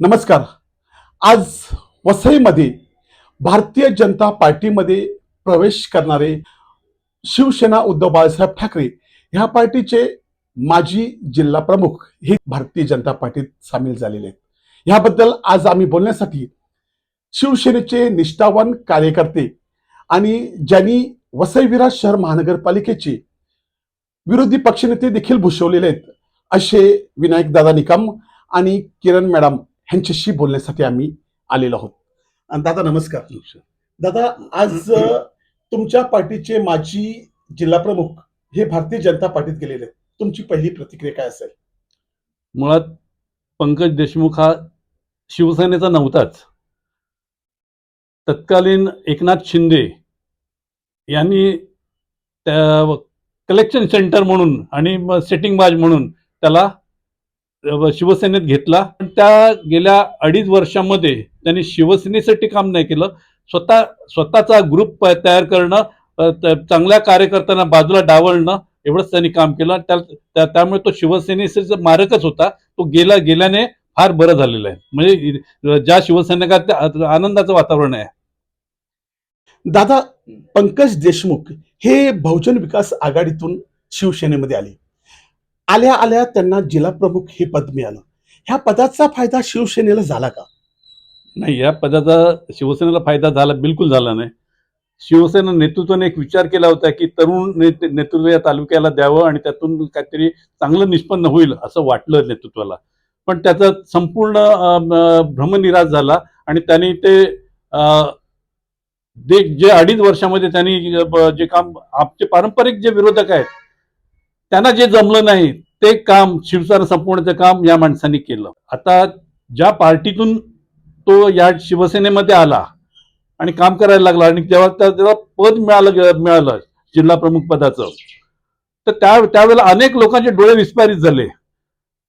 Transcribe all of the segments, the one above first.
नमस्कार. आज वसईमध्ये भारतीय जनता पार्टीमध्ये प्रवेश करणारे शिवसेना उद्धव बाळासाहेब ठाकरे ह्या पार्टीचे माजी जिल्हा प्रमुख हे भारतीय जनता पार्टीत सामील झालेले आहेत. ह्याबद्दल आज आम्ही बोलण्यासाठी शिवसेनेचे निष्ठावान कार्यकर्ते आणि ज्यांनी वसईविरा शहर महानगरपालिकेचे विरोधी पक्षनेते देखील भूषवलेले आहेत असे विनायक दादा निकम आणि किरण मॅडम ह्यांच्याशी बोलण्यासाठी आम्ही आलेलो आहोत. आणि दादा नमस्कार. दादा आज तुमच्या पार्टीचे माजी जिल्हा प्रमुख हे भारतीय जनता पार्टीत गेलेले आहेत. तुमची पहिली प्रतिक्रिया काय असेल? मुळात पंकज देशमुख हा शिवसेनेचा नव्हताच. तत्कालीन एकनाथ शिंदे यांनी त्या कलेक्शन सेंटर म्हणून आणि सेटिंग बाज म्हणून त्याला शिवसेनेत घेतला. पण त्या गेल्या अडीच वर्षामध्ये त्यांनी शिवसेनेसाठी काम नाही केलं. स्वतः स्वतःचा ग्रुप तयार करणं चांगल्या कार्यकर्त्यांना बाजूला डावलणं एवढंच त्यांनी काम केलं. त्या- त्यामुळे तो शिवसेनेचा मारकच होता. तो गेला गेल्याने फार बरं झालेलं आहे. म्हणजे ज्या शिवसैनिकात त्या- आनंदाचं वातावरण आहे. दादा पंकज देशमुख हे बहुजन विकास आघाडीतून शिवसेनेमध्ये आले. आल्या आल्या त्यांना जिल्हा प्रमुख हे पद मिळालं. ह्या पदाचा फायदा शिवसेनेला झाला का? नाही या पदाचा शिवसेनेला फायदा झाला बिलकुल झाला नाही. शिवसेना नेतृत्वाने एक विचार केला होता की तरुण नेतृत्व या तालुक्याला द्यावं आणि त्यातून काहीतरी चांगलं निष्पन्न होईल असं वाटलं नेतृत्वाला. पण त्याचा संपूर्ण भ्रमनिराश झाला आणि त्यांनी ते अं, जे अडीच वर्षामध्ये त्यांनी जे काम आमचे पारंपरिक जे विरोधक आहेत त्यांना जे जमलं नाही ते काम शिवसेना संपवण्याचं काम या माणसांनी केलं. आता ज्या पार्टीतून तो या शिवसेनेमध्ये आला आणि काम करायला लागला आणि जेव्हा त्या- त्याला पद मिळालं मिळालं जिल्हा प्रमुख पदाचं तर त्या त्यावेळेला अनेक लोकांचे डोळे विस्फारित झाले.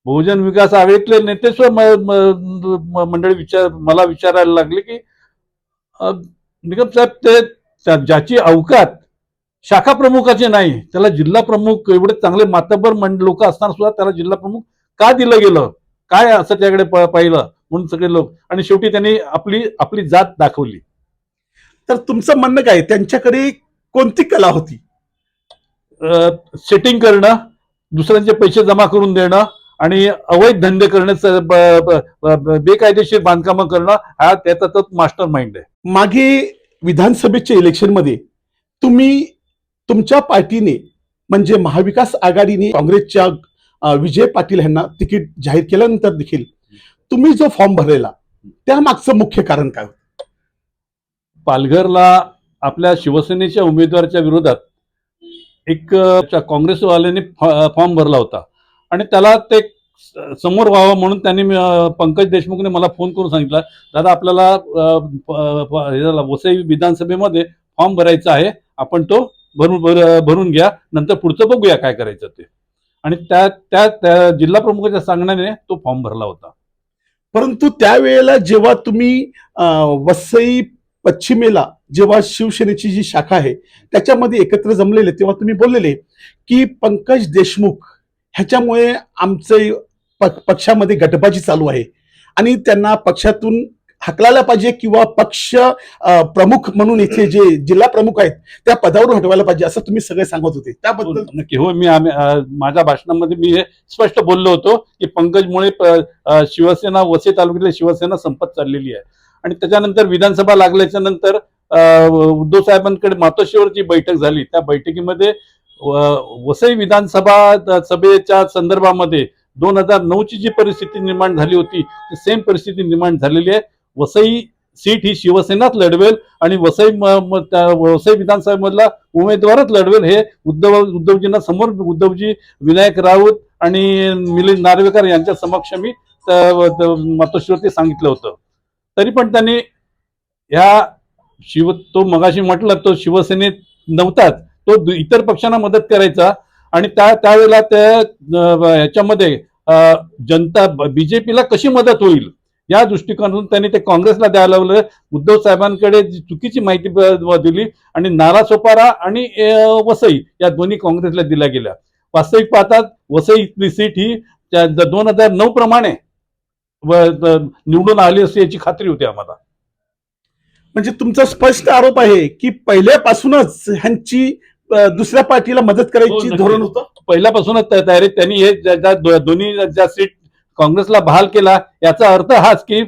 बहुजन विकास आघाडीतले नेते सुद्धा म- मंडळी विचार मला विचारायला लागले की निगम साहेब ते ज्याची अवकात शाखा प्रमुखाची नाही. त्याला जिल्हा प्रमुख एवढे चांगले मातबर मंड लोक असताना सुद्धा त्याला जिल्हा प्रमुख का दिलं गेलं? काय असं त्याकडे पाहिलं? म्हणून सगळे लोक. आणि शेवटी त्यांनी आपली आपली जात दाखवली. तर तुमचं म्हणणं काय? त्यांच्याकडे कोणती कला होती? सेटिंग करणं दुसऱ्यांचे पैसे जमा करून देणं आणि अवैध धंदे करण्याचं बेकायदेशीर बांधकामं करणं हा त्याचा तो मास्टर माइंड आहे. मागे विधानसभेच्या इलेक्शनमध्ये तुम्ही तुमच्या पार्टीने म्हणजे महाविकास आघाडीने काँग्रेसच्या विजय पाटील यांना तिकीट जाहीर केल्यानंतर देखील तुम्ही जो फॉर्म भरलेला त्या मागचं मुख्य कारण काय होतं? पालघरला आपल्या शिवसेनेच्या उमेदवाराच्या विरोधात एक काँग्रेसवाल्याने काँग्रेसवाल्यांनी फॉ- फॉर्म भरला होता आणि त्याला ते समोर व्हावं म्हणून त्यांनी पंकज देशमुखने मला फोन करून सांगितला दादा आपल्याला वसई विधानसभेमध्ये फॉर्म भरायचा आहे आपण तो भरून भर- भरून घ्या नंतर पुढचं बघूया काय करायचं ते. आणि त्या त्या त्या जिल्हा प्रमुखाच्या सांगण्याने तो फॉर्म भरला होता. परंतु त्यावेळेला जेव्हा तुम्ही वसई पश्चिमेला जेव्हा शिवसेनेची जी शाखा आहे त्याच्यामध्ये एकत्र जमलेले तेव्हा तुम्ही बोललेले की पंकज देशमुख ह्याच्यामुळे आमचे प- पक्षामध्ये गटबाजी चालू आहे. आणि त्यांना पक्षातून हकलायला पाहिजे किंवा पक्ष प्रमुख म्हणून इथे जे जिल्हा प्रमुख आहेत त्या पदावरून हटवायला पाहिजे असं तुम्ही सगळे सांगत होते. त्याबद्दल हो, नक्की. हो मी माझ्या भाषणामध्ये मी हे स्पष्ट बोललो होतो की पंकजमुळे शिवसेना वसई तालुक्यातली शिवसेना संपत चाललेली आहे. आणि त्याच्यानंतर विधानसभा लागल्याच्या नंतर उद्धव साहेबांकडे मातोश्रीवरची बैठक झाली. त्या बैठकीमध्ये वसई विधानसभा सभेच्या संदर्भामध्ये दोन हजार नऊची जी परिस्थिती निर्माण झाली होती ती सेम परिस्थिती निर्माण झालेली आहे. वसई सीट ही शिवसेनाच लढवेल आणि वसई म- वसई विधानसभेमधला उमेदवारच लढवेल हे उद्धव उद्धवजींना समोर उद्धवजी विनायक राऊत आणि मिलिंद नार्वेकर यांच्या समक्ष मी मतश्रोती सांगितलं होतं. तरी पण त्यांनी ह्या शिव तो मगाशी म्हटलं तो शिवसेनेत नव्हताच तो इतर पक्षांना मदत करायचा आणि त्या त्यावेळेला त्या ह्याच्यामध्ये जनता बीजेपीला कशी मदत होईल? या दृष्टिकोनातून त्यांनी ते काँग्रेसला द्यायला लावलं. उद्धव साहेबांकडे चुकीची माहिती दिली आणि नारासोपारा आणि वसई या दोन्ही काँग्रेसला दिल्या गेल्या. वास्तविक पाहतात वसई इथली सीट ही दोन हजार नऊ प्रमाणे निवडून आली असते याची खात्री होती आम्हाला. म्हणजे तुमचा स्पष्ट आरोप आहे की पहिल्यापासूनच ह्यांची दुसऱ्या पार्टीला मदत हो, करायची नक्की. धोरण होतं? पहिल्यापासूनच त्या तयारीत त्यांनी हे ज्या- दोन्ही ज्या सीट काँग्रेसला बहाल केला याचा अर्थ हाच की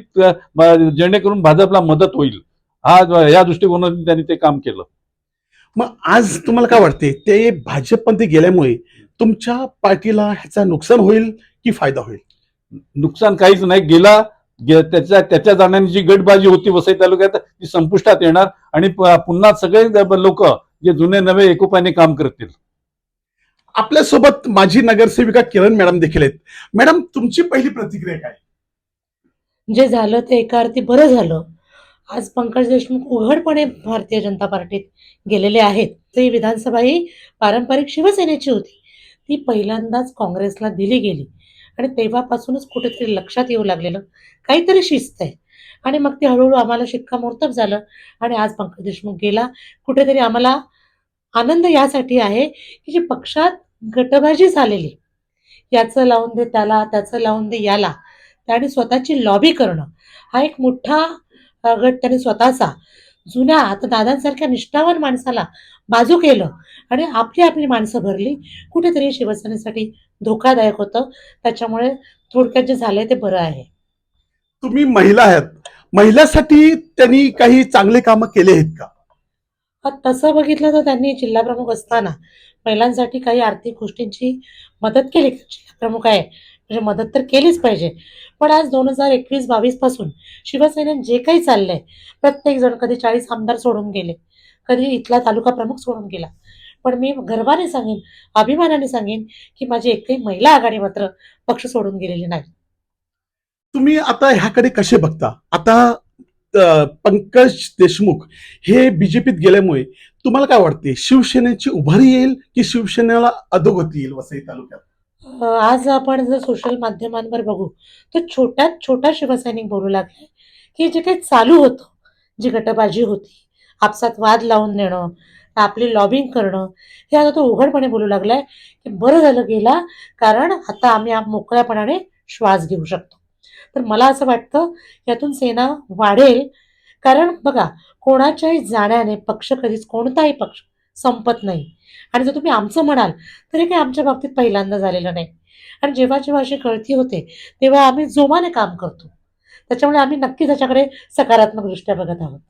जेणेकरून भाजपला मदत होईल. हा या दृष्टिकोनातून त्यांनी ते काम केलं. मग आज तुम्हाला काय वाटते ते भाजपमध्ये गेल्यामुळे तुमच्या पार्टीला ह्याचा नुकसान होईल की फायदा होईल? नुकसान काहीच नाही. गेला त्याच्या त्याच्या जाण्याची जी गटबाजी होती वसई तालुक्यात ती संपुष्टात येणार आणि पुन्हा सगळे लोक जे जुने नवे एकोपाने काम करतील. आपल्यासोबत माझी नगरसेविका किरण मॅडम देखील आहेत. मॅडम तुमची पहिली प्रतिक्रिया काय? जे झालं ते एका अर्थी बरं झालं. आज पंकज देशमुख उघडपणे भारतीय जनता पार्टीत गेलेले आहेत. ते विधानसभा ही पारंपरिक शिवसेनेची होती. ती पहिल्यांदाच काँग्रेसला दिली गेली. आणि तेव्हापासूनच कुठेतरी लक्षात येऊ लागलेलं काहीतरी शिस्त आहे. आणि मग ते हळूहळू आम्हाला शिक्कामोर्तब झालं. आणि आज पंकज देशमुख गेला. कुठेतरी आम्हाला आनंद यासाठी आहे की जे पक्षात गटबाजी झालेली. याचं लावून दे त्याला त्याचं लावून दे याला. त्याने स्वतःची लॉबी करणं. हा एक मोठा गट त्याने स्वतःचा. जुन्या आता दादांसारख्या निष्ठावान माणसाला बाजू केलं आणि आपली आपली माणसं भरली. कुठेतरी शिवसेनेसाठी धोकादायक होतं. त्याच्यामुळे थोडक्यात जे झालंय ते बरं आहे. तुम्ही महिला आहात. महिलासाठी त्यांनी काही चांगले कामं केले आहेत का? तसं बघितलं तर त्यांनी जिल्हा प्रमुख असताना महिलांसाठी काही आर्थिक गोष्टींची मदत केली जिल्हा प्रमुख आहे. म्हणजे मदत तर केलीच पाहिजे. पण आज दोन हजार एकवीस बावीसपासून शिवसेनेत जे काही चाललंय प्रत्येक जण कधी चाळीस आमदार सोडून गेले कधी इथला तालुका प्रमुख सोडून गेला. पण मी गर्वाने सांगेन अभिमानाने सांगेन की माझी एकही महिला आघाडी मात्र पक्ष सोडून गेलेली नाही. तुम्ही आता ह्याकडे कसे बघता? आता पंकज देशमुख हे बीजेपीत गेल्यामुळे तुम्हाला काय वाटते शिवसेनेची उभारी येईल की शिवसेनेला अधोगती येईल वसई तालुक्यात? आज आपण जर सोशल माध्यमांवर बघू तर छोट्यात छोटा शिवसैनिक बोलू लागले. की जे काही चालू होतं जी गटबाजी होती आपसात वाद लावून देणं आपली लॉबिंग करणं हे आता तो उघडपणे बोलू लागलाय की बरं झालं गेला कारण आता आम्ही मोकळ्यापणाने श्वास घेऊ शकतो. तर मला असं वाटतं यातून सेना वाढेल. कारण बघा कोणाच्याही जाण्याने पक्ष कधीच कोणताही पक्ष संपत नाही. आणि जर तुम्ही आमचं म्हणाल तर हे काही आमच्या बाबतीत पहिल्यांदा झालेलं नाही. आणि जेव्हा जेव्हा अशी कळती होते तेव्हा आम्ही जोमाने काम करतो. त्याच्यामुळे आम्ही नक्की त्याच्याकडे सकारात्मक दृष्ट्या बघत आहोत.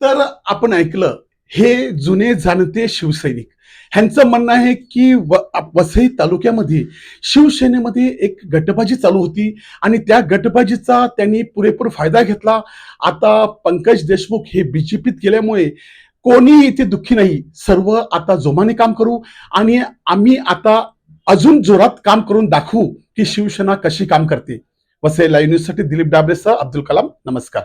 तर आपण ऐकलं हे जुने जाणते शिवसैनिक. ह्यांचं म्हणणं आहे की व वसई तालुक्यामध्ये शिवसेनेमध्ये एक गटबाजी चालू होती आणि त्या गटबाजीचा त्यांनी पुरेपूर फायदा घेतला. आता पंकज देशमुख हे बीजेपीत गेल्यामुळे कोणीही इथे दुःखी नाही. सर्व आता जोमाने काम करू आणि आम्ही आता अजून जोरात काम करून दाखवू की शिवसेना कशी काम करते. वसई लाईव्ह न्यूजसाठी दिलीप डाबरेसह अब्दुल कलाम. नमस्कार.